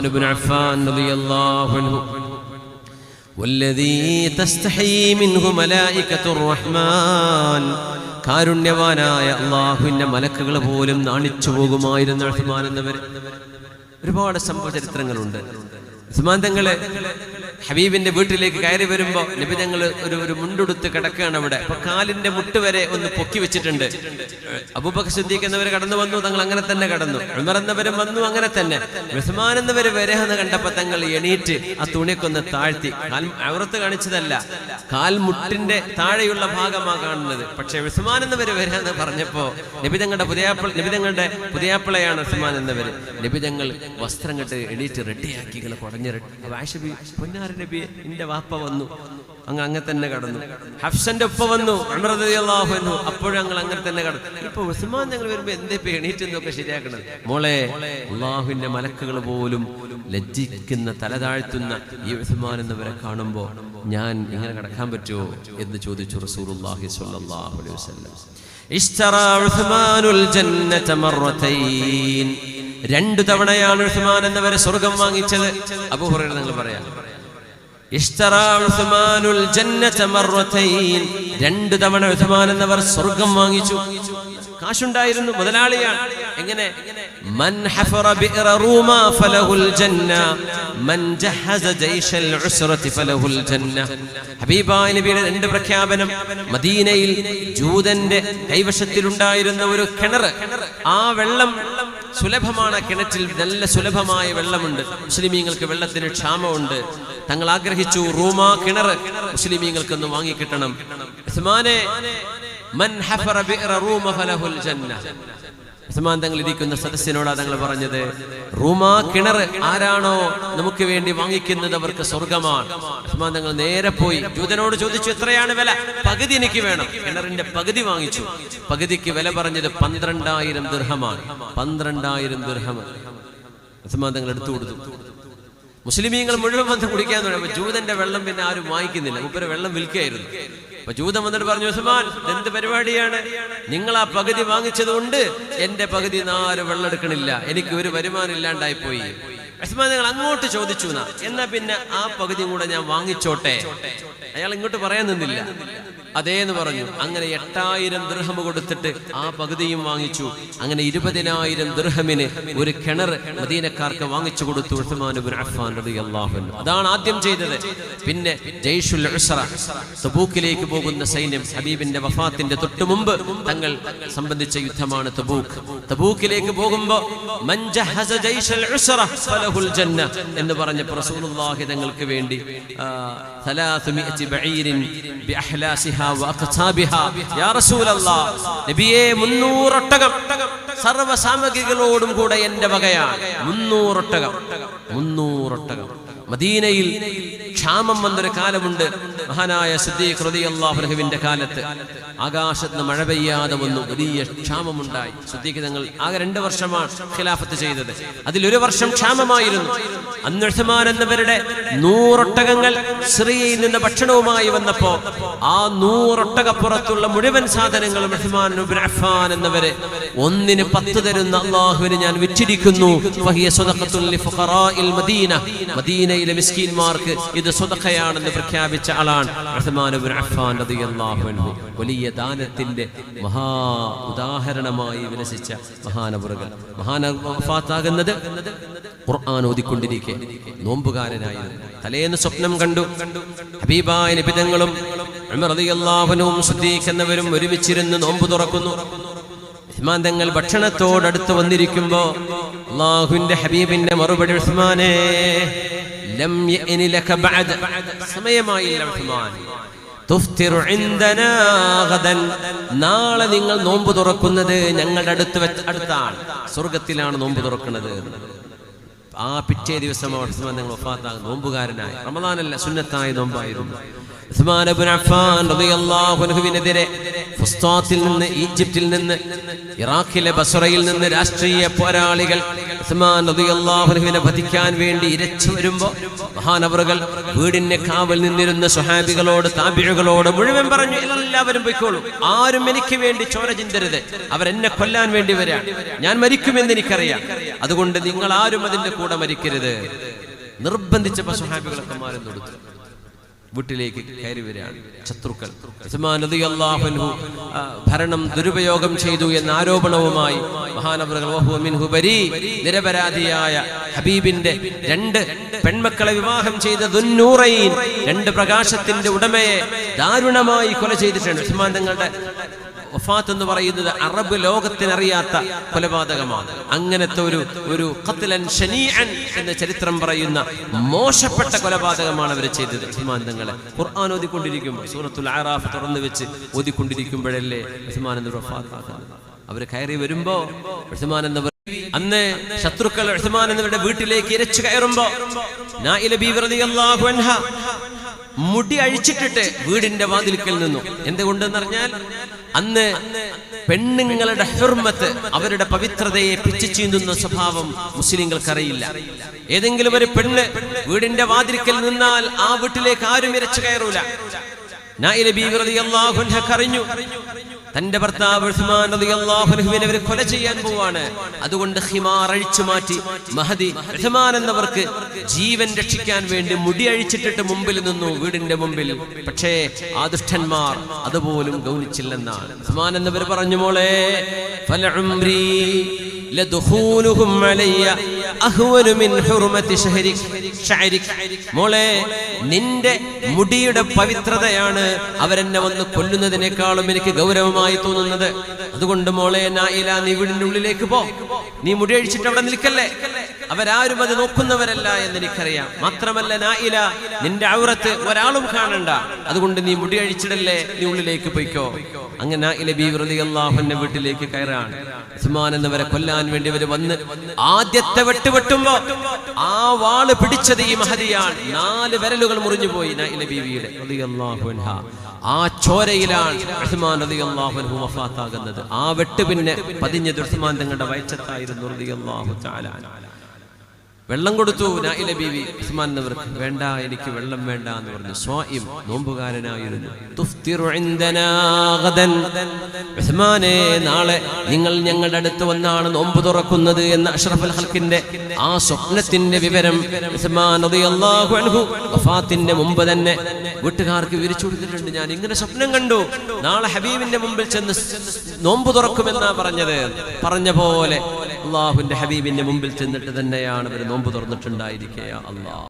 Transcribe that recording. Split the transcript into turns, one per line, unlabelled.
ഉസ്മാൻ ഇബ്നു അഫ്ഫാൻ റളിയല്ലാഹു അൻഹു والذي تستحي منه ملائكة الرحمن കാരുണ്യവാനായ അള്ളാഹുവിന്റെ മലക്കുകൾ പോലും നാണിച്ചു പോകുമായിരുന്നു ഉസ്മാൻ എന്നവർ ഒരുപാട് സംഭവ ചരിത്രങ്ങളുണ്ട് ഉസ്മാൻ തങ്ങള് ഹബീബിന്റെ വീട്ടിലേക്ക് കയറി വരുമ്പോ നബി ഞങ്ങൾ ഒരു ഒരു മുണ്ടുടുത്ത് കിടക്കുകയാണ് അവിടെ. അപ്പൊ കാലിന്റെ മുട്ട് വരെ ഒന്ന് പൊക്കി വെച്ചിട്ടുണ്ട്. അബൂബക്കർ സിദ്ദീഖ് എന്നവർ കടന്നു വന്നു തങ്ങൾ അങ്ങനെ തന്നെ കടന്നു. ഉമർ എന്നവരും വന്നു അങ്ങനെ തന്നെ. ഉസ്മാൻ എന്നവർ എന്ന് കണ്ടപ്പോ തങ്ങൾ എണീറ്റ് ആ തുണിക്കൊന്ന് താഴ്ത്തി. കാൽ അവറത്ത് കാണിച്ചതല്ല കാൽമുട്ടിന്റെ താഴെയുള്ള ഭാഗമാ കാണുന്നത്. പക്ഷെ ഉസ്മാൻ എന്നവർ എന്ന് പറഞ്ഞപ്പോ നബിതങ്ങളുടെ പുതിയാപ്പിള നബിതങ്ങളുടെ പുതിയാപ്പിളയാണ് ഉസ്മാൻ എന്നവര്. നബിതങ്ങൾ വസ്ത്രം കെട്ട് എണീറ്റ് റെഡിയാക്കി കുടഞ്ഞ് നബിയെ എന്റെ വാപ്പ വന്നു. അങ്ങ് അങ്ങനെ തന്നെ കടന്നു. ഹഫ്സന്റെ ഉപ്പ വന്നു അമൃതയല്ലാഹു വന്നു അപ്പോഴും അങ്ങനെ തന്നെ കടന്നു. ഇപ്പൊ ഉസ്മാൻ ഞങ്ങൾ വരുമ്പോ എന്തേ പേണീറ്റ് എന്നൊക്കെ ശരിയാക്കണത്? മോളെ അള്ളാഹുവിന്റെ മലക്കുകൾ പോലും ലജ്ജിക്കുന്ന തലതാഴ്ത്തുന്ന ഈ ഉസ്മാൻ എന്നവരെ കാണുമ്പോ ഞാൻ ഇങ്ങനെ കടക്കാൻ പറ്റുമോ എന്ന് ചോദിച്ചു റസൂലുള്ളാഹി സ്വല്ലല്ലാഹു അലൈഹി വസല്ലം. ഇഷ്തറാ ഉസ്മാനുൽ ജന്നത മർറതൈൻ രണ്ടു തവണയാണ് ഉസ്മാൻ എന്നവരെ സ്വർഗം വാങ്ങിച്ചത്. അബൂഹുറൈറ നിങ്ങൾ പറയാം. രണ്ടു തവണ ഉസ്മാൻ എന്നവർ സ്വർഗം വാങ്ങിച്ചു. കാശുണ്ടായിരുന്നു മുതലാളിയാണ്. എങ്ങനെ? മൻ ഹഫറ ഫലഹുൽ ജന്ന. മൻ ജഹസ ഫലഹുൽ ജന്ന. ഹബീബായ നബിയുടെ രണ്ട് പ്രഖ്യാപനം മദീനയിൽ ജൂതന്റെ കൈവശത്തിലുണ്ടായിരുന്ന ഒരു കിണർ ആ വെള്ളം സുലഭമാണ് കിണറ്റിൽ നല്ല സുലഭമായ വെള്ളമുണ്ട്. മുസ്ലിമീങ്ങൾക്ക് വെള്ളത്തിന് ക്ഷാമമുണ്ട്. തങ്ങൾ ആഗ്രഹിച്ചു റൂമാ കിണർ മുസ്ലിമീങ്ങൾക്ക് ഒന്ന് വാങ്ങിക്കിട്ടണം മൻ ഹഫറ റൂമ ഫലഹുൽ ജന്ന. ഉസ്മാൻ തങ്ങൾ ഇരിക്കുന്ന സദസ്സിനോടാ തങ്ങൾ പറഞ്ഞത്. റൂമാ കിണർ ആരാണോ നമുക്ക് വേണ്ടി വാങ്ങിക്കുന്നത് അവർക്ക് സ്വർഗമാണ്. ഉസ്മാൻ തങ്ങൾ നേരെ പോയി. ജൂതനോട് ചോദിച്ചു എത്രയാണ് വില? പകുതി എനിക്ക് വേണം. കിണറിന്റെ പകുതി വാങ്ങിച്ചു. പകുതിക്ക് വില പറഞ്ഞത് പന്ത്രണ്ടായിരം ദൃഹമാണ് പന്ത്രണ്ടായിരം ദൃഹമാണ് ഉസ്മാൻ തങ്ങൾ എടുത്തു കൊടുത്തു. മുസ്ലിമീങ്ങൾ മുഴുവൻ വന്ന് കുടിക്കാൻ തുടങ്ങി. ജൂതന്റെ വെള്ളം പിന്നെ ആരും വാങ്ങിക്കുന്നില്ല. മുപ്പര് വെള്ളം വിൽക്കുകയായിരുന്നു. അപ്പൊ ജൂതം വന്നിട്ട് പറഞ്ഞു ഉസ്മാൻ എന്ത് പരിപാടിയാണ്? നിങ്ങൾ ആ പകുതി വാങ്ങിച്ചത് കൊണ്ട് എന്റെ പകുതി നാല് വെള്ളെടുക്കണില്ല എനിക്ക് ഒരു വരുമാനം ഇല്ലാണ്ടായി പോയി. ഉസ്മാൻ നിങ്ങൾ അങ്ങോട്ട് ചോദിച്ചു എന്നാ പിന്നെ ആ പകുതിയും കൂടെ ഞാൻ വാങ്ങിച്ചോട്ടെ? അയാൾ ഇങ്ങോട്ട് പറയാൻ നിന്നില്ല. അതേന്ന് പറഞ്ഞു. അങ്ങനെ എട്ടായിരം ദൃഹം കൊടുത്തിട്ട് ആ പകുതിയും വാങ്ങിച്ചു. അങ്ങനെ ഇരുപതിനായിരം ദൃഹമിന് ഒരു കിണർ മദീനക്കാർക്ക് വാങ്ങിച്ചു കൊടുത്തു അഫ്ഫാൻ റളിയല്ലാഹു അതാണ് ആദ്യം ചെയ്തത്. പിന്നെ ജയ്ഷുൽ ഉസ്റ തബൂക്കിലേക്ക് പോകുന്ന സൈന്യം ഹബീബിന്റെ വഫാത്തിന്റെ തൊട്ടു മുമ്പ് തങ്ങൾ സംബന്ധിച്ച യുദ്ധമാണ് തബൂക്ക്. തബൂക്കിലേക്ക് പോകുമ്പോ എന്ന് പറഞ്ഞ പ്രസൂലുള്ളാഹി തങ്ങൾക്ക് വേണ്ടി നബിയെ മുന്നൂറൊട്ടകം. സർവസാമഗ്രികളോടും കൂടെ എന്റെ വകയാണ്. മുന്നൂറൊട്ടകം. മുന്നൂറൊട്ടകം. മദീനയിൽ ക്ഷാമം വന്നൊരു കാലമുണ്ട്. മഹാനായ സിദ്ദീഖ് റളിയല്ലാഹുവിന്റെ കാലത്ത്. ആകാശത്ത് നിന്ന് മഴ പെയ്യാതെ വന്നു. വലിയ ക്ഷാമമുണ്ടായി. സിദ്ദീഖ് തങ്ങൾ ആകെ രണ്ട് വർഷമാണ് ഖിലാഫത്ത് ചെയ്തത്. അതിലൊരു വർഷം ക്ഷാമമായിരുന്നു. അന്ന് ഉസ്മാൻ എന്നവരുടെ നൂറൊട്ടകങ്ങൾ സിറിയയിൽ നിന്ന് ഭക്ഷണവുമായി വന്നപ്പോ ആ നൂറൊട്ടകപ്പുറത്തുള്ള മുഴുവൻ സാധനങ്ങളും ഉസ്മാൻ അഫ്ഫാൻ എന്നവരെ ഒന്നിന് പത്ത് തരുന്ന അള്ളാഹുവിന് ഞാൻ വിച്ചിരിക്കുന്നു മദീനയിലെ മിസ്കീന്മാർക്ക് ഇത് സ്വതഖയാണെന്ന് പ്രഖ്യാപിച്ച ആളാണ് വലിയ ദാനത്തിന്റെ മഹാ ഉദാഹരണമായി വിലസിച്ച മഹാനവറുകൾ മഹാനാകുന്നത് ഖുർആൻ ഓതിക്കൊണ്ടിരിക്കെ. നോമ്പുകാരനായിരുന്നു. തലേന്ന് സ്വപ്നം കണ്ടു. ഹബീബായ നിബിതങ്ങളും ശ്രദ്ധിക്കുന്നവരും ഒരുമിച്ചിരുന്ന് നോമ്പ് തുറക്കുന്നു. ഉസ്മാൻ തങ്ങൾ ഭക്ഷണത്തോടടുത്ത് വന്നിരിക്കുമ്പോ അള്ളാഹുവിന്റെ ഹബീബിന്റെ മറുപടി ഉസ്മാനെ ലം യഅനി ലക ബഅദ് സമയമായില്ല റഹ്മാൻ. തുഫ്തിറു ഇൻദനാ ഗദൻ. നാളെ നിങ്ങൾ നോമ്പ് തുറക്കുന്നത് ഞങ്ങളുടെ അടുത്ത് അടുത്താണ്. സ്വർഗത്തിലാണ് നോമ്പ് തുറക്കുന്നത്. ആ പിറ്റേ ദിവസം ഉസ്മാൻ നിങ്ങൾ വഫാത്താകും. നോമ്പുകാരനായി. റമദാനല്ല സുന്നത്തായ നോമ്പായിരുന്നു. അൻഹുവിനെതിരെ ഫുസ്താത്തിൽ നിന്ന് ഈജിപ്തിൽ നിന്ന് ഇറാഖിലെ ബസറയിൽ നിന്ന് രാഷ്ട്രീയ പോരാളികൾ ഉസ്മാൻ റളിയല്ലാഹു അൻഹുവിനെ വധിക്കാൻ വേണ്ടി ഇരച്ചു വരുമ്പോൾ മഹാനവറുകൾ വീടിന്റെ കാവൽ നിന്നിരുന്ന സുഹാബികളോട് താബികളോട് മുഴുവൻ പറഞ്ഞു എല്ലാവരും പൊയ്ക്കോളൂ. ആരും എനിക്ക് വേണ്ടി ചോര ചിന്തരുത്. അവരെന്നെ കൊല്ലാൻ വേണ്ടി വരാ ഞാൻ മരിക്കുമെന്ന് എനിക്കറിയാം. അതുകൊണ്ട് നിങ്ങൾ ആരും അതിന്റെ കൂടെ മരിക്കരുത്. നിർബന്ധിച്ചപ്പോ സുഹാബികളൊക്കെ മാറി കൊടുത്തു വീട്ടിലേക്ക് കയറി വരികയാണ്. ശത്രുക്കൾ. ഭരണം ദുരുപയോഗം ചെയ്തു എന്ന ആരോപണവുമായി മഹാനവറുകൾ നിരപരാധിയായ ഹബീബിന്റെ രണ്ട് പെൺമക്കളെ വിവാഹം ചെയ്ത ദുന്നൂറൈൻ രണ്ട് പ്രകാശത്തിന്റെ ഉടമയെ ദാരുണമായി കൊല ചെയ്തിട്ടുണ്ട്. ഉസ്മാൻ തങ്ങളുടെ വഫാത്ത് എന്ന് പറയുന്നത് അറബ് ലോകത്തിനറിയാത്ത കൊലപാതകമാണ്. അങ്ങനത്തെ ഒരു ഒരു കത്തിലൻ ഷനീഅൻ എന്ന ചരിത്രം പറയുന്ന മോശപ്പെട്ട കൊലപാതകമാണ് അവർ ചെയ്തത്. ഉസ്മാൻ തങ്ങളെ ഖുർആൻ ഓതിക്കൊണ്ടിരിക്കുമ്പോൾ സൂറത്തുൽ ആറാഫ് തുറന്നു വെച്ച് ഓതിക്കൊണ്ടിരിക്കുമ്പോഴല്ലേ ഉസ്മാൻ എന്ന് വഫാത്താക്കുന്നത് അവർ കയറി വരുമ്പോ ഉസ്മാൻ എന്നവർ അന്ന് ശത്രുക്കൾ ഉസ്മാൻ വീട്ടിലേക്ക് ഇരച്ചു കയറുമ്പോ നായില ബീവി റളിയല്ലാഹു അൻഹ മുടി അഴിച്ചിട്ടിട്ട് വീടിന്റെ വാതിൽക്കൽ നിന്നു. എന്തുകൊണ്ടെന്ന് പറഞ്ഞാൽ അന്ന് പെണ്ണുങ്ങളുടെ ഹെർമത്ത് അവരുടെ പവിത്രതയെ പിച്ചു ചീന്തുന്ന സ്വഭാവം മുസ്ലിങ്ങൾക്കറിയില്ല. ഏതെങ്കിലും ഒരു പെണ്ണ് വീടിന്റെ വാതിൽക്കൽ നിന്നാൽ ആ വീട്ടിലേക്ക് ആരും ഇരച്ചു കയറൂല. നായില ബീവി റളിയല്ലാഹു അൻഹ കരഞ്ഞു. തന്റെ ഭർത്താവ് കൊല ചെയ്യാൻ പോവാണ്. അതുകൊണ്ട് ഹിമാർ അഴിച്ചു മാറ്റി. മഹദി റഹ്മാൻ എന്നവർക്ക് ജീവൻ രക്ഷിക്കാൻ വേണ്ടി മുടി അഴിച്ചിട്ടിട്ട് മുമ്പിൽ നിന്നു വീടിന്റെ മുമ്പിൽ. പക്ഷേ ആ ദുഷ്ടന്മാർ അതുപോലും ഗൗനിച്ചില്ലെന്നാണ്. ഉസ്മാൻ എന്നവർ പറഞ്ഞു മോളെ മോളെ നിന്റെ മുടിയുടെ പവിത്രതയാണ് അവരെന്നെ വന്ന് കൊല്ലുന്നതിനേക്കാളും എനിക്ക് ഗൗരവമായി തോന്നുന്നത്. അതുകൊണ്ട് മോളെ നായില നീ വീടിന്റെ ഉള്ളിലേക്ക് പോ. നീ മുടി അഴിച്ചിട്ട് അവിടെ നിൽക്കല്ലേ? അവരാരും അത് നോക്കുന്നവരല്ല എന്ന് എനിക്കറിയാം മാത്രമല്ല നായില നിന്റെ ഔറത്ത് ഒരാളും കാണണ്ട. അതുകൊണ്ട് നീ മുടി അഴിച്ചിടല്ലേ നീ ഉള്ളിലേക്ക് പോയിക്കോ. അങ്ങനെ നായില ബി വൃതി അള്ളാഹുന്റെ വീട്ടിലേക്ക് കയറാണ്. ഉസ്മാൻ എന്നവരെ കൊല്ലാൻ വേണ്ടി അവർ വന്ന് ആദ്യത്തെ വെട്ട് വെട്ടുമ്പോ ആ വാൾ പിടിച്ചത് ഈ മഹതിയാണ്. നാല് വിരലുകൾ മുറിഞ്ഞു പോയി നായില ബീവിയുടെ. ആ ചോരയിലാണ് ഉസ്മാൻ റളിയല്ലാഹു അൻഹു വഫാത്താകുന്നത്. ആ വെട്ട് പിന്നെ പതിഞ്ഞത് ഉസ്മാൻ തങ്ങളുടെ വയറ്റത്തായിരുന്നു റളിയല്ലാഹു തആല അൻഹു. വെള്ളം കൊടുത്തു. ഉസ്മാൻ വേണ്ട എനിക്ക് വെള്ളം വേണ്ട എന്ന് പറഞ്ഞു. സ്വായും നോമ്പുകാരനായിരുന്നു. ഉസ്മാനെ നാളെ നിങ്ങൾ ഞങ്ങളുടെ അടുത്ത് വന്നാണ് നോമ്പ് തുറക്കുന്നത് എന്ന അഷ്റഫുൽ ഹൽക്കിന്റെ ആ സ്വപ്നത്തിന്റെ വിവരം ഉസ്മാൻ വഫാത്തിന്റെ മുമ്പ് തന്നെ വീട്ടുകാർക്ക് വിരിച്ചു കൊടുത്തിട്ടുണ്ട്. ഞാൻ ഇങ്ങനെ സ്വപ്നം കണ്ടു. നാളെ ഹബീബിന്റെ മുമ്പിൽ ചെന്ന് നോമ്പ് തുറക്കുമെന്നാ പറഞ്ഞത്. പറഞ്ഞ പോലെ അള്ളാഹുവിന്റെ ഹബീബിന്റെ മുമ്പിൽ ചെന്നിട്ട് തന്നെയാണ് അവർ നോമ്പ് തുറന്നിട്ടുണ്ടായിരിക്കുക അള്ളാഹ്